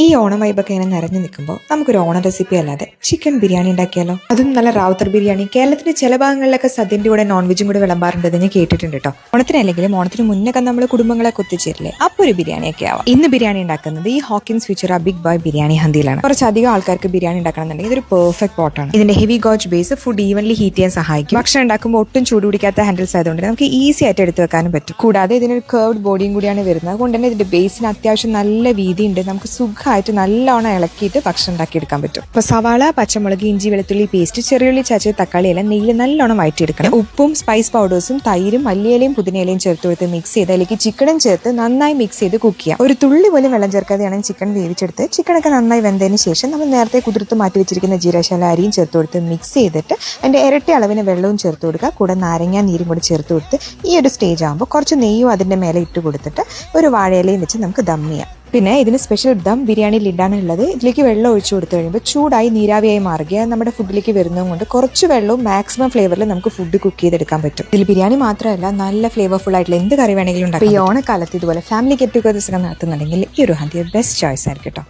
ഈ ഓണം വൈബൊക്കെ ഇങ്ങനെ നിറഞ്ഞു നിൽക്കുമ്പോൾ നമുക്കൊരു ഓണ റെസിപ്പി അല്ലാതെ ചിക്കൻ ബിരിയാണി ഉണ്ടാക്കിയാലോ? അതും നല്ല റാവുത്തർ ബിരിയാണി. കേരളത്തിന്റെ ചില ഭാഗങ്ങളിലൊക്കെ സദ്യന്റെ കൂടെ നോൺ വെജും കൂടെ വിളമ്പാറുണ്ട് എന്ന് കേട്ടിട്ടുണ്ട് കേട്ടോ ഓണത്തിനല്ലെങ്കിലും ഓണത്തിന് മുന്നൊക്കെ നമ്മൾ കുടുംബങ്ങളെ കുത്തിച്ചേരില്ലേ അപ്പോൾ ഒരു ബിരിയാണിയൊക്കെ ആവാം. ഇന്ന് ബിരിയാണി ഉണ്ടാക്കുന്നത് ഈ Hawkins future big boy biryani ഹന്തിയിലാണ്. കുറച്ചധികം ആൾക്കാർക്ക് ബിരിയാണി ഉണ്ടാക്കണമെന്നുണ്ടെങ്കിൽ ഇതൊരു പെർഫെക്റ്റ് പോട്ടാണ് ഇതിന്റെ heavy gauge base food evenly heat ചെയ്യാൻ സഹായിക്കും. ഭക്ഷണം ഉണ്ടാക്കുമ്പോൾ ഒട്ടും ചൂട് പിടിക്കാത്ത ഹാൻഡിൽസ് ആയതുകൊണ്ട് നമുക്ക് ഈസി ആയിട്ട് എടുത്തു വെക്കാനും പറ്റും. കൂടാതെ ഇതിനൊരു കർവ്ഡ് ബോഡിയും കൂടിയാണ് വരുന്നത്. അതുകൊണ്ട് തന്നെ ഇതിന്റെ ബേസിന് അത്യാവശ്യം നല്ല വീതി ഉണ്ട് നമുക്ക് സുഖമായിട്ട് നല്ലോണം ഇളക്കിയിട്ട് ഭക്ഷണം ഉണ്ടാക്കിയെടുക്കാൻ പറ്റും. അപ്പോൾ സവാള പച്ചമുളക് ഇഞ്ചി വെളുത്തുള്ളി പേസ്റ്റ് ചെറിയുള്ളി ചാച്ചി തക്കാളി എല്ലാം നെയ്യിൽ നല്ലോണം വഴറ്റിയെടുക്കണം ഉപ്പും സ്പൈസ് പൗഡേഴ്സും തൈരും മല്ലിയിലയും പുതിനയിലയും ചേർത്ത് കൊടുത്ത് മിക്സ് ചെയ്ത് അതിലേക്ക് ചിക്കനും ചേർത്ത് നന്നായി മിക്സ് ചെയ്ത് കുക്ക് ചെയ്യാം. ഒരു തുള്ളി പോലും വെള്ളം ചേർക്കാതെയാണ് ചിക്കൻ വേവിച്ചെടുത്ത് ചിക്കനൊക്കെ നന്നായി വെന്തതിന് ശേഷം നമ്മൾ നേരത്തെ കുതിർത്ത് മാറ്റി വെച്ചിരിക്കുന്ന ജീരശാല അരിയും ചേർത്ത് കൊടുത്ത് മിക്സ് ചെയ്തിട്ട് അതിന്റെ ഇരട്ടി അളവിന് വെള്ളവും ചേർത്ത് കൊടുക്കുക. കൂടെ നാരങ്ങ നീരും കൂടി ചേർത്ത് കൊടുത്ത് ഈ ഒരു സ്റ്റേജ് ആകുമ്പോൾ കുറച്ച് നെയ്യും അതിന്റെ മേലെ ഇട്ട് കൊടുത്തിട്ട് ഒരു വാഴയിലയും വെച്ച് നമുക്ക് ദം ചെയ്യാം. പിന്നെ ഇതിന് സ്പെഷ്യൽ ദം ബിരിയാണി ലിഡാണ് ഉള്ളത്. ഇതിലേക്ക് വെള്ളം ഒഴിച്ചു കൊടുത്തു കഴിയുമ്പോൾ ചൂടായി നീരാവിയായി മാറുക നമ്മുടെ ഫുഡിലേക്ക് വരുന്നത് കൊണ്ട് കുറച്ച് വെള്ളവും മാക്സിമം ഫ്ലേവറിൽ നമുക്ക് ഫുഡ് കുക്ക് ചെയ്തെടുക്കാൻ പറ്റും. ഇതിൽ ബിരിയാണി മാത്രമല്ല നല്ല ഫ്ലേവർഫുൾ ആയിട്ടുള്ള എന്ത് കറി വേണമെങ്കിലും ഉണ്ടാകും ഈ ഓണക്കാലത്ത് ഇതുപോലെ ഫാമിലി ഗെറ്റ് ടുഗദേഴ്സ് ഒക്കെ നടത്തുന്നുണ്ടെങ്കിൽ ഈ ഒരു ഹന്തി ബെസ്റ്റ് ചോയ്സ് ആയിരിക്കും കേട്ടോ